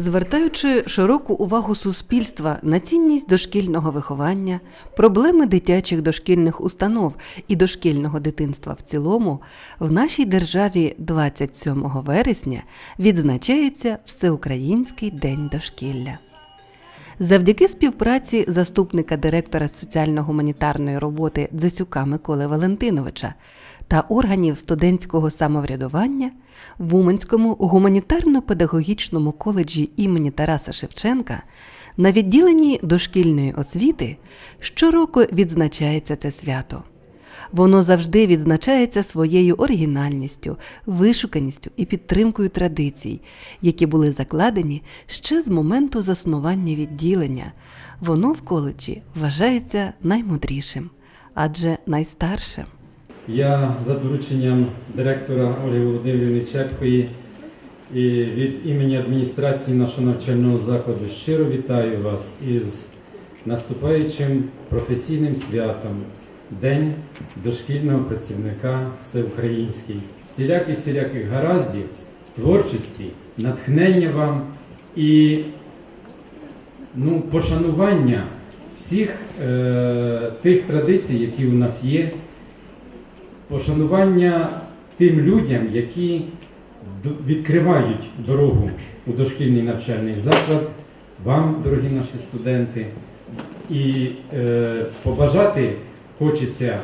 Звертаючи широку увагу суспільства на цінність дошкільного виховання, проблеми дитячих дошкільних установ і дошкільного дитинства в цілому, в нашій державі 27 вересня відзначається Всеукраїнський день дошкілля. Завдяки співпраці заступника директора соціально-гуманітарної роботи Дзесюка Миколи Валентиновича та органів студентського самоврядування в Уманському гуманітарно-педагогічному коледжі імені Тараса Шевченка на відділенні дошкільної освіти щороку відзначається це свято. Воно завжди відзначається своєю оригінальністю, вишуканістю і підтримкою традицій, які були закладені ще з моменту заснування відділення. Воно в коледжі вважається наймудрішим, адже найстаршим. Я за дорученням директора Ольги Володимирівни Чепкої і від імені адміністрації нашого навчального закладу щиро вітаю вас із наступаючим професійним святом День дошкільного працівника всеукраїнський. Всіляких всіляких гараздів, творчості, натхнення вам і ну, пошанування всіх е, тих традицій, які у нас є пошанування тим людям, які відкривають дорогу у дошкільний навчальний заклад, вам, дорогі наші студенти, і е, побажати хочеться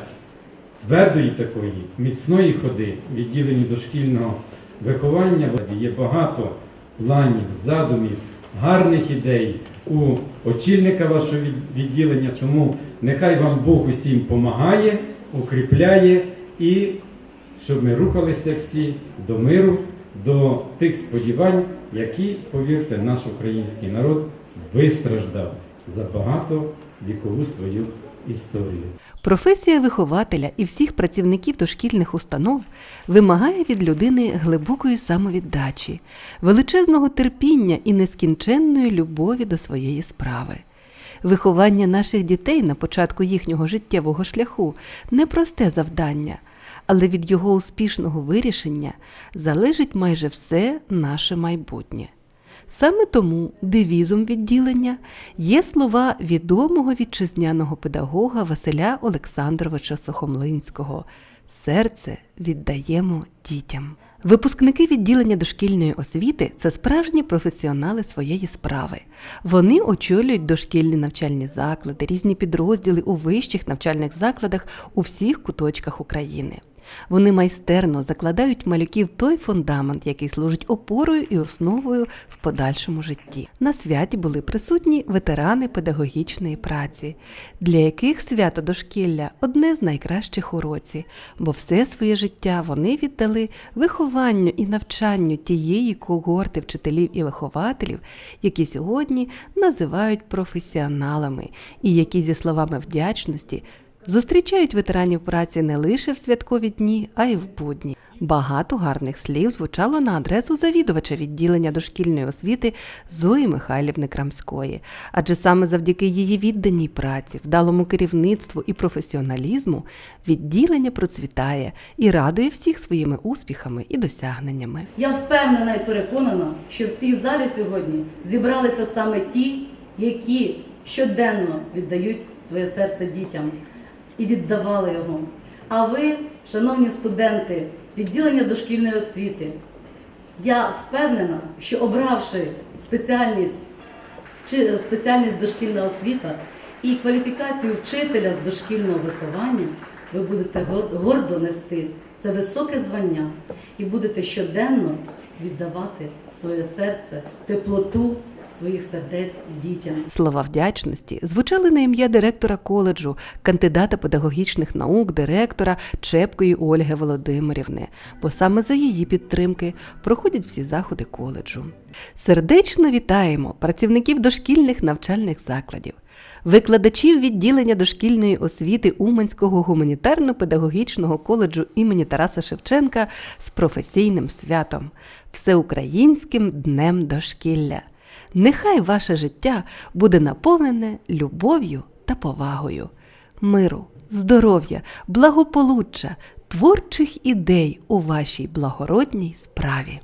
твердої такої, міцної ходи відділенню дошкільного виховання. Є багато планів, задумів, гарних ідей у очільника вашого відділення, тому нехай вам Бог усім помагає, укріпляє і щоб ми рухалися всі до миру, до тих сподівань, які, повірте, наш український народ вистраждав за багато вікову свою історію. Професія вихователя і всіх працівників дошкільних установ вимагає від людини глибокої самовіддачі, величезного терпіння і нескінченної любові до своєї справи. Виховання наших дітей на початку їхнього життєвого шляху непросте завдання, але від його успішного вирішення залежить майже все наше майбутнє. Саме тому девізом відділення є слова відомого вітчизняного педагога Василя Олександровича Сухомлинського Серце віддаємо дітям. Випускники відділення дошкільної освіти це справжні професіонали своєї справи. Вони очолюють дошкільні навчальні заклади, різні підрозділи у вищих навчальних закладах у всіх куточках України. Вони майстерно закладають малюків той фундамент, який служить опорою і основою в подальшому житті. На святі були присутні ветерани педагогічної праці, для яких свято дошкілля одне з найкращих у році, бо все своє життя вони віддали вихованню і навчанню тієї когорти вчителів і вихователів, які сьогодні називають професіоналами, і які зі словами вдячності Зустрічають ветеранів праці не лише в святкові дні, а й в будні. Багато гарних слів звучало на адресу завідувача відділення дошкільної освіти Зої Михайлівни Крамської, адже саме завдяки її відданій праці, вдалому керівництву і професіоналізму відділення процвітає і радує всіх своїми успіхами і досягненнями. Я впевнена і переконана, що в цій залі сьогодні зібралися саме ті, які щоденно віддають своє серце дітям і віддавали його. А ви, шановні студенти відділення дошкільної освіти, я впевнена, що обравши спеціальність, чи спеціальність дошкільна освіта і кваліфікацію вчителя з дошкільного виховання, ви будете гор- гордо нести це високе звання і будете щоденно віддавати своє серце, теплоту своїх сердець дітям. Слова вдячності звучали на ім'я директора коледжу, кандидата педагогічних наук, директора Чепкої Ольги Володимирівни, бо саме за її підтримки проходять всі заходи коледжу. Сердечно вітаємо працівників дошкільних навчальних закладів. Викладачів відділення дошкільної освіти Уманського гуманітарно-педагогічного коледжу імені Тараса Шевченка з професійним святом Всеукраїнським днем дошкілля. Нехай ваше життя буде наповнене любов'ю та повагою, миру, здоров'я, благополуччя, творчих ідей у вашій благородній справі.